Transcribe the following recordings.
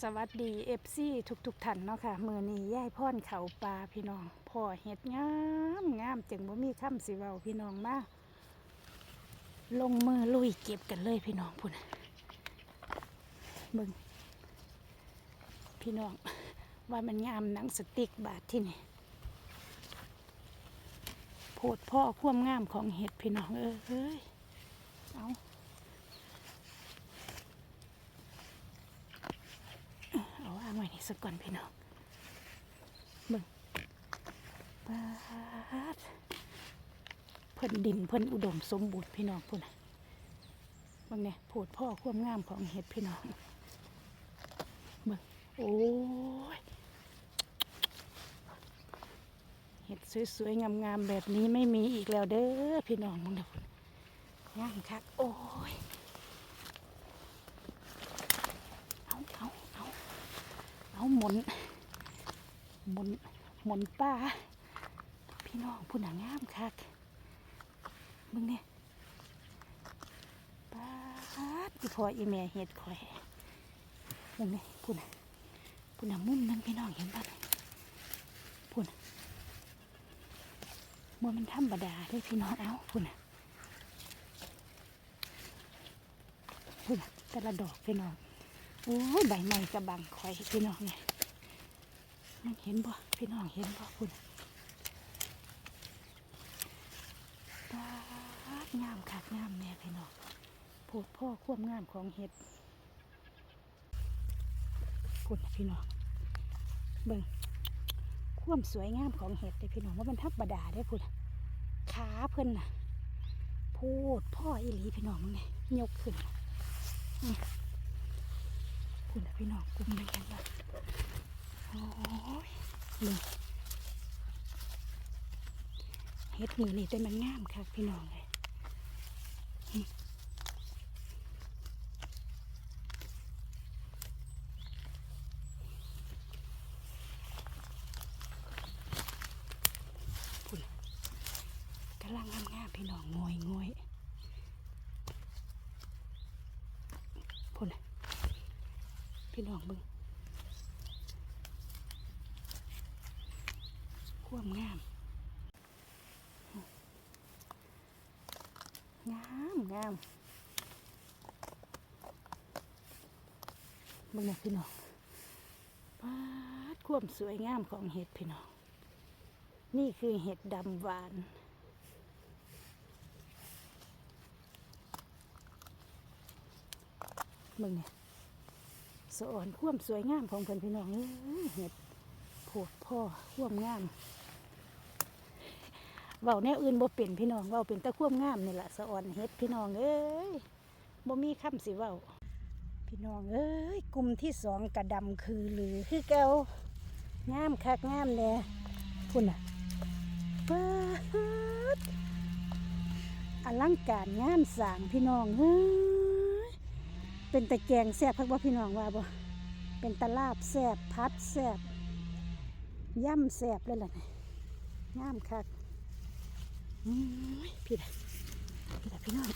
สวัสดีเอฟซีทุกทุกท่านเนาะค่ะมือนี้ย่ายพ่อนเขาปลาพี่น้องพ่อเห็ดงามงามจึงบ่มีคำสิเว้าพี่น้องมาลงมือลุยเก็บกันเลยพี่น้องพุ่นเบิ่งพี่น้องว่ามันงามหนังสติกบาทที่นี่โพดพ่อความงามของเห็ดพี่น้องเอ้ยเอา เอาวางไว้นี่ สักก่อนพี่น้องเบิ่งปาดเพิ่นดินเพิ่นอุดมสมบูรณ์พี่น้องพุ่นน่ะเบิ่งเนี่ยโผดพ่อความงามของเห็ดพี่น้องเบิ่งโอ้ยเห็ดสวยๆงามๆแบบนี้ไม่มีอีกแล้วเด้อพี่น้องมึงเด้อพุ่นงามคักโอ้ยเอาเอาเอา เอาหมุนหมุนหมุนป้า พี่น้องผู้หนังามคักมึงเนี่ยป้าอีพออีแม่เห็ดข่อยมึงเนี่ยผู้นผู้น่ะมุมนึงพี่น้องเห็นปะผู้นมันมันธรรมดาด้อพี่น้องเอาผู้นผู้นแต่ละดอกพี่น้อง โอ้ยใบไม้กระบังข่อยพี่น้องเนี่ยมันเห็นบ่พี่น้องเห็นบ่คุณตาดงามคักงามแม่พี่น้องโพดพ่อควบงามของเห็ดคุณพี่น้องเบิ่งความสวยงามของเห็ดเลยพี่น้องว่ามันธรรมดาได้คุณขาเพิ่นน่ะพูดพ่ออีหลีพี่น้องมึงเนี่ยยกขึ้น น่ะคุณพี่น้องกลุ่มนึงกันละโอ้ยเลยเฮ็ดมือนี่แต่มันงามค่ะพี่น้องเลยพุ่นกำลังงามๆพี่น้องงอยงอยพุ่น พี่น้องเบึงควมงาม งามงามเบึงนะพี่น้องปาดควมสวยงามของเห็ดพี่น้อง นี่คือเห็ดดำหวานเบึงเนี่ย สอนควมสวยงามของเพื่อนพี่น้องเห็ดโผดพ่อควมงามเว้าแนวอื่นบ่เป็นพี่น้องเว้าเป็นแต่ควมงามนี่แหละสอนเฮ็ดพี่น้องเอ้ยบ่มีคำสิเว้าพี่น้องเอ้ยกลุ่มที่สองกระดำคือหรือคือเก่างามคักงามแน่พุ่นน่ะป๊าดอลังการงามสางพี่น้องเอ้ย เป็นตะแกงแซ่บพักบ่พี่น้องว่าบ่เป็นตะลาบแซ่บพัดแซ่บย่ำแซ่บเลยล่ะนี่งามคักพี่ละพี่ละพี่น้อง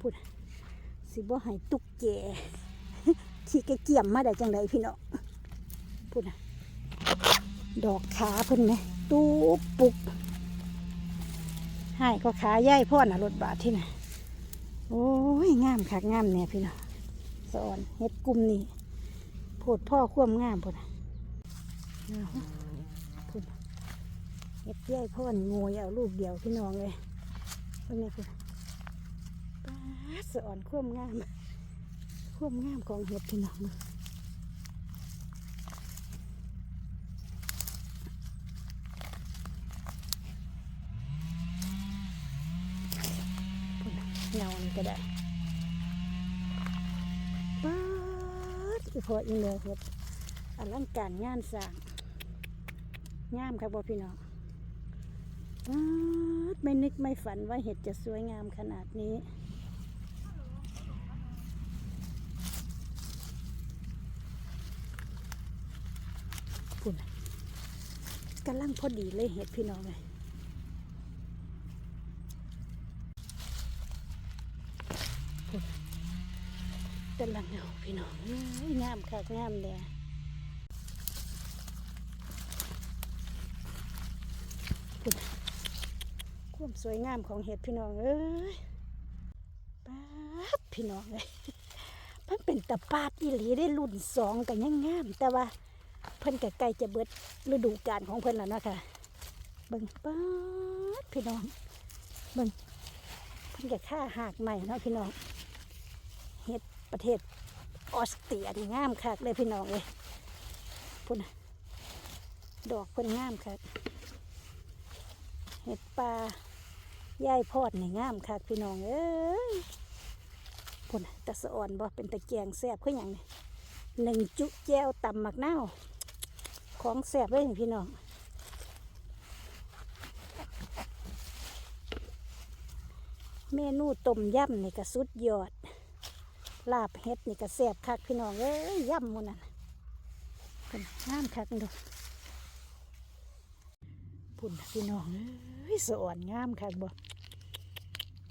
พูดสิบ่ให้ตุกแกขี้กระเกี่ยมมาได้จังไดพี่น้องพูดนะดอกขาเพิ่นไหม ตูปุกให้ก็ขาย่ายพ่อน่ะรถบาทที่น่ะโอ้ยงามคักงามเนี่ยพี่น้องสอนเฮ็ดกลุ่มนี่โพดพ่อคว่ำงามพ่นน่ะเอาพุ่นเฮ็ดย่ายพ่อนงวยเอาลูกเดียวพี่น้องเลยพิ่นนี่พุ่นป้าสอนคว่ำงามคว่ำงามของเฮ็ดพี่น้องเบิ่งพุ่นน่ะเงานี่ ก็ได้ป้าดอีพออีเมลเฮ็ดอลังการงานสร้างงามครับบ่พี่น้องป๊าดไม่นึกไม่ฝันว่าเห็ดจะสวยงามขนาดนี้พุ่นน่ะกำลังพอดีเลยเห็ดพี่น้องเลย แต่ละเงาพี่น้องเอ้ยงามคักงามแน่พุ่นความสวยงามของเห็ดพี่น้องเอ้ยป๊าพี่น้องเลยมันเป็นตะปาดอีหลีได้รุ่นสองกันยังงาม แต่ว่าเพิ่นก็ใกล้จะเบิดฤดูกาลของเพิ่นแล้วนะคะเบิ่งป๊าดพี่น้องเบิ่งเพิ่นก็ค่าหากใหม่เนาะพี่น้อง ประเทศออสเตรียนี่งามคักเลยพี่น้องเลยพุ่นดอกเพิ่นงามคักเห็ดปลาย่ายพอดนี่งามคักพี่น้องเอ้ยพุ่นน่ะตะสะอ่อนบ่เป็นตะแกงแซ่บคือหยังนี่หนึ่งจุแก้วตำหมักเน่าของแซ่บเลยพี่น้องเมนูต้มยำนี่ก็สุดยอด ลาบเฮ็ดนี่ก็แซ่บคักพี่น้องเอ้ยย่ำมันน่ะพุ่นน่ะงามคักดูพุ่นพี่น้องเอ้ยสะอ่อนงามคักบ่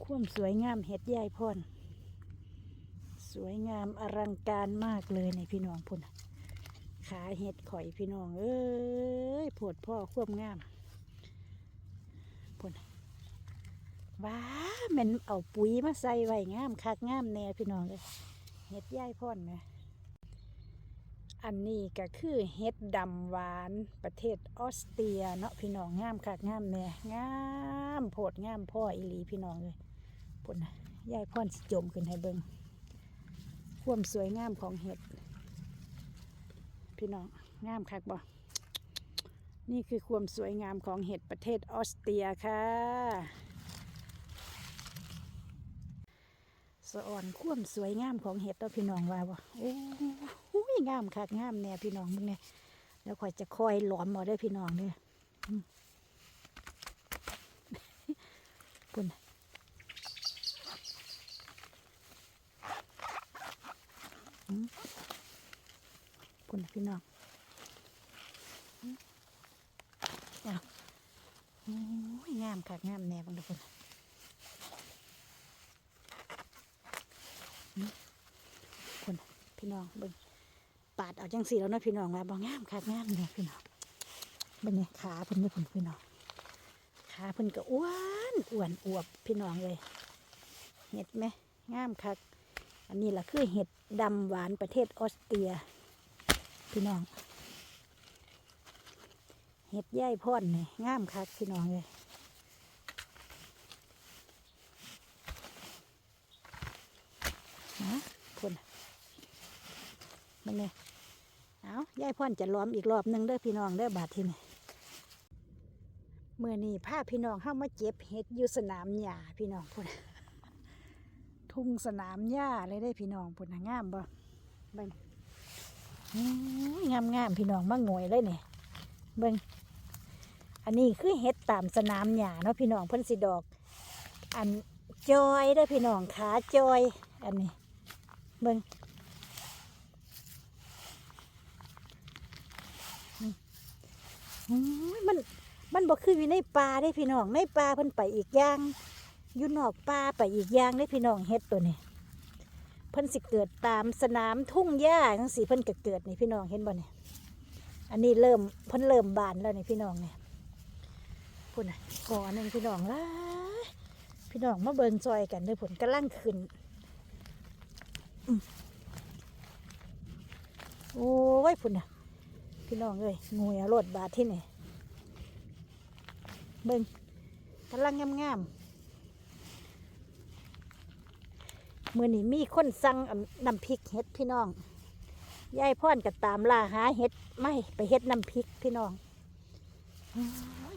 ความสวยงามเฮ็ดยายพรสวยงามอลังการมากเลยในพี่น้องพุ่นขาเห็ดข่อยพี่น้องเอ้ยปวดพ่อควบงามพุ่น ว้าแมันเอาปุ๋ยมาใส่ไว้งามคักงามแน่พี่น้องเลยเห็ดย่ายพ่อนไหมอันนี้ก็คือเห็ดดำหวานประเทศออสเตรียเนาะพี่น้องงามคักงามแน่งามโพดงามพ่ออีหลีพี่น้องเลยพุ่นนะย่ายพ่อนสิจมขึ้นให้เบิงความสวยงามของเห็ด พี่น้องงามคักบ่นี่คือความสวยงามของเห็ดประเทศออสเตรียค่ะ สะอ่อนความสวยงามของเห็ดตัวพี่น้องว่าบ่โอ้โหงามคักงามแน่พี่น้องมึงเนี่ยแล้วค่อยจะคอยหลอมมาได้พี่น้องเนี่ยปุ่นคุณน่ะพี่น้องอืมเอาโอ้ยงามคักงามแน่บังทุกคนอืมคุณน่ะ พี่น้องเบิ่งปาดเอาจังสีแล้วนะพี่น้องว่าบ่งามคักงามเนี่ยพี่น้องเบิ่งเนี่ยขาเพิ่นเด้อเพิ่นพี่น้องขาเพิ่นก็อ้วนอ้วนอวบพี่น้องเลย เห็ดไหมงามคัก อันนี้แหละคือเห็ดดำหวานประเทศออสเตรีย พี่น้อง เห็ดย่ายพ่อนนี่งามคักพี่น้องเลยนะคุณ มันเนี่ยเอาย่ายพ่อนจะล้อมอีกรอบหนึ่งเด้อพี่น้องเด้อบาดที่นี่เมื่อนี้พาพี่น้องเข้ามาเจ็บเห็ดอยู่สนามหญ้าพี่น้องพุ่นทุ่งสนามหญ้าเลยได้อพี่น้องพุ่นน่ะงามบ่เบิ่งงามงามๆพี่น้องมาหน่วยเลยเนี่ยเบิ่งอันนี้คือเฮ็ดตามสนามหญ้าเนาะพี่น้องเพิ่นสิดอก อันจอยได้อพี่น้องขาจอย อันนี้ เบิ่งอืมอื มันมันบ่คืออยู่ในป่าได้พี่น้องในป่าเพิ่นไปอีกอย่างอยู่นอกป่าไปอีกอย่างได้พี่น้องเฮ็ดตัวนี้เพิ่นสิเกิดตามสนามทุ่งหญ้าจังสีเพิ่นก็เกิดนี่พี่น้องเห็นบ่เนี่ยอันนี้เริ่มเพิ่นเริ่มบานแล้วนี่พี่น้องเนี่ยพุ่นน่ะก่อหนึงพี่น้องหละพี่น้องมาเบิ่งซอยกันเด้อผลกำลังขึ้นโอ้ยพุ่นน่ะ พี่น้องเอ้ยงูอย่ารดบาดที่นี่เบิ่งกำลังงามๆมื่อนี้มีคนสั่งน้ำพริกเห็ดพี่น้องยายพ่อนก็ตามล่าหาเห็ดไม่ไปเห็ดน้ำพริกพี่น้อง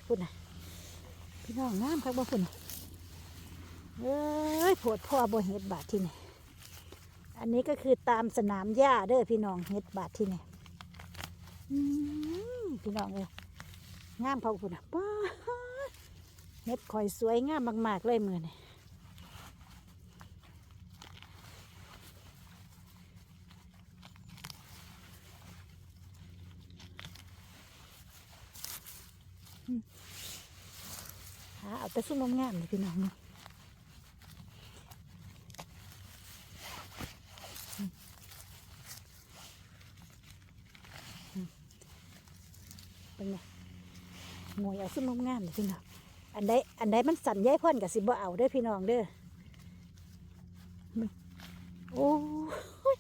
พุ่นอะพี่น้องงามครับบ่พุ่นเอ้ยปวดพ่อบ่เห็ดบาทที่นี่อันนี้ก็คือตามสนามหญ้าเด้อพี่น้องเห็ดบาทที่นี่ พี่น้องเลยงามพอพุ่นน่ะป้าเห็ดข่อยสวยงามมาก ๆ เลยมือนี่หาเอาแต่ซุ้มงามเลยพี่น้องเนาะ หมวยเอาซุ่มงามๆเลยพี่น้องอันใดอันใดมันสั่นย้ายพ่อนกับสิบ่เอาเด้อพี่น้องเด้อโอ้ย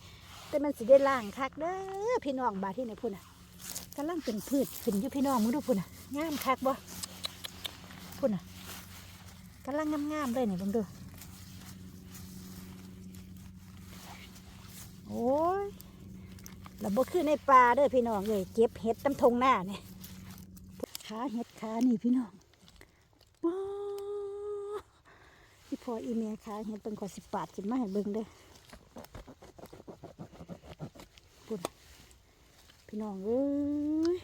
แต่มันสิได้ล่างคักเด้อพี่น้องบาดที่ไหนพุ่นอะกำลังเป็นพืชขึ้นอยู่พี่น้องมึงดูพุ่นอะงามคักบ่พุ่นอะกำลังงามๆเลยนี่เบิ่งดูโอ้ยแล้วบ่คือในป่าเด้อพี่น้องเลยเก็บเห็ดตำทงหน้าเนี่ย ขาเห็ดขานี่พี่น้องว้าวพี่พออีเมลค่ะเห็นเป็นขอสิบบาทกินมาให้เบิ่งเด้อปุ่นพี่น้องเอ้ย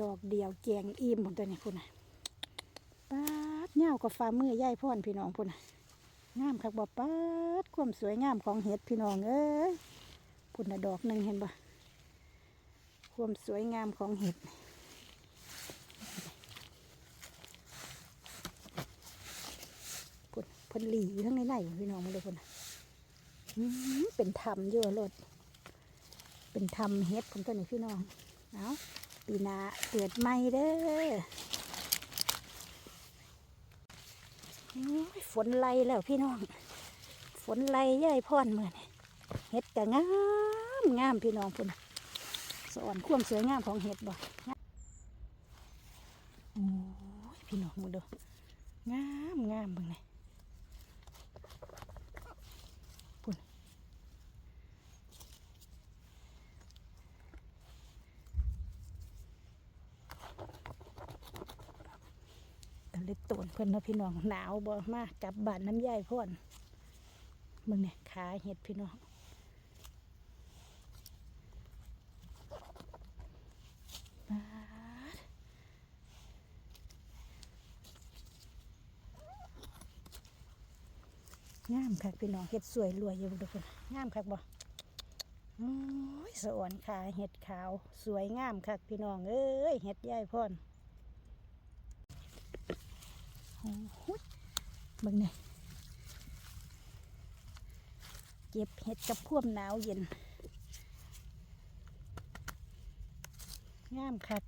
ดอกเดียวแกงอิ่มผมตัวนี้พุ่นะป๊าดเงากับฟ้ามือย่ายพ่อนพี่น้องพุ่นะงามคักบ่ป๊าดความสวยงามของเห็ดพี่น้องเอ้ยพุ่นะดอกหนึ่งเห็นบ่ความสวยงามของเห็ด พุ่น เพิ่นหลีอยู่ทั้งในในพี่น้องมาเลยพุ่นเป็นธรรมอยู่อะรถเป็นธรรมเฮ็ดผมตัวนี้พี่น้องเอาปีนาเกิดใหม่เด้อฝนไล่แล้วพี่น้อง ฝนไล่ย่ายพ่อนเมื่อนี่เฮ็ดก็งามงามพี่น้องพุ่นสอนความสวยงามของเฮ็ดบ่โอ้ยพี่น้องมาดูงามงามเบิ่งเลย ตะเล็ดโตนเพิ่นเนาะพี่น้องหนาวบ่มากกลับบ้านน้ำย่ายพ่อนมึงเนี่ยขาเห็ดพี่น้องงามคักพี่น้องเห็ดสวยรวยอยู่ทุกคนงามคักบ่โอ้ยสะอ่อนขาเห็ดขาว สวยงามคักพี่น้องเอ้ยเห็ดย่ายพ่อน โอ้โหเบิ่งนี่เก็บเห็ดกับพ่วมหนาวเย็นงามคัก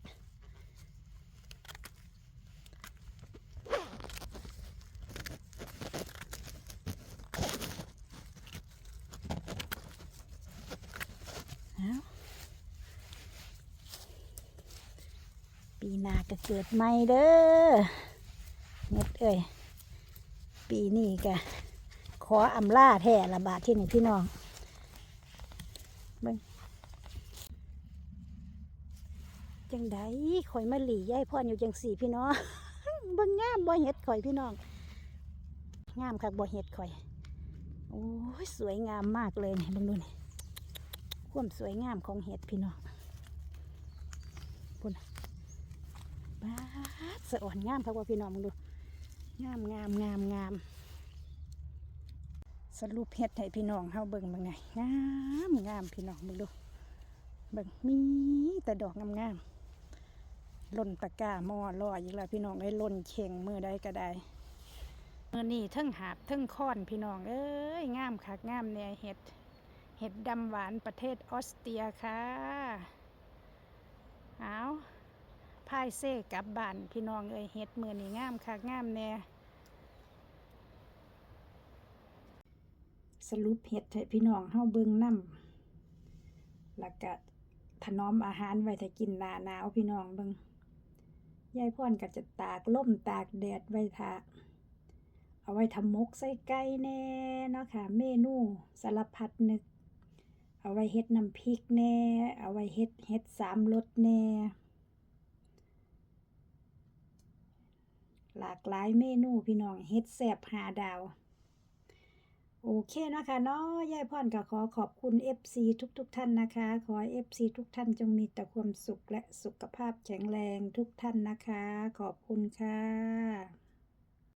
ปีหน้าก็เกิดใหม่เด้อ เน็ดเอ้ยปีนี้ก็ขออำลาแท่ละบาทที่นี่พี่น้องเบิ่งจังไดข่อยมาหลีย่ายพ่อนอยู่จังสี่พี่น้องเบิ่งงามบ่เห็ดข่อยพี่น้อง งามคักบ่เห็ดข่อยโอ้ยสวยงามมากเลยเนี่เบิ่งดูนี่ความสวยงามของเห็ดพี่น้องพุ่นบ้าสะอ่อนงามครับว่าพี่น้องมึงดู งามงามงามงามสรุปเห็ดให้พี่น้องเฮาเบิ่งเป็นไงงามงามพี่น้องมึงดูเบิ่งมีแต่ดอกงามงามล่นตะกร้าหม้อลอยอีกแล้วพี่น้องไอ้ยล่นเข่งมือใดก็ได้มื่อนี่ทั้งหาบทั้งค้อนพี่น้องเอ้ยงามคักงามแน่เห็ดเห็ดดำหวานประเทศออสเตรียค่ะเอาพายเซ่กลับบ้านพี่น้องเอ้ยเห็ดมือนี่งามค่ะงามแน่ สรุปเห็ดให้พี่น้องเฮาเบิ่งน้ำแล้วก็ถนอมอาหารไว้ถ้ากินหน้าหนาวพี่น้องเบิ่งยายพ่อนก็จะตากล่มตากแดดไว้ทาเอาไว้ทำมกใส่ไก่แน่เนาะค่ะ เมนูสารพัดนึก เอาไว้เฮ็ดน้ำพริกแน่ เอาไว้เฮ็ดเฮ็ดสามรสแน่ หลากหลายเมนูพี่น้องเฮ็ดแซ่บหาดาว โอเคเนาะคะเนาะยายพรก็ขอขอบคุณ FC ทุกๆทท่านนะคะ ขอ FC ทุกท่านจงมีแต่ความสุขและสุขภาพแข็งแรงทุกท่านนะคะ ขอบคุณค่ะ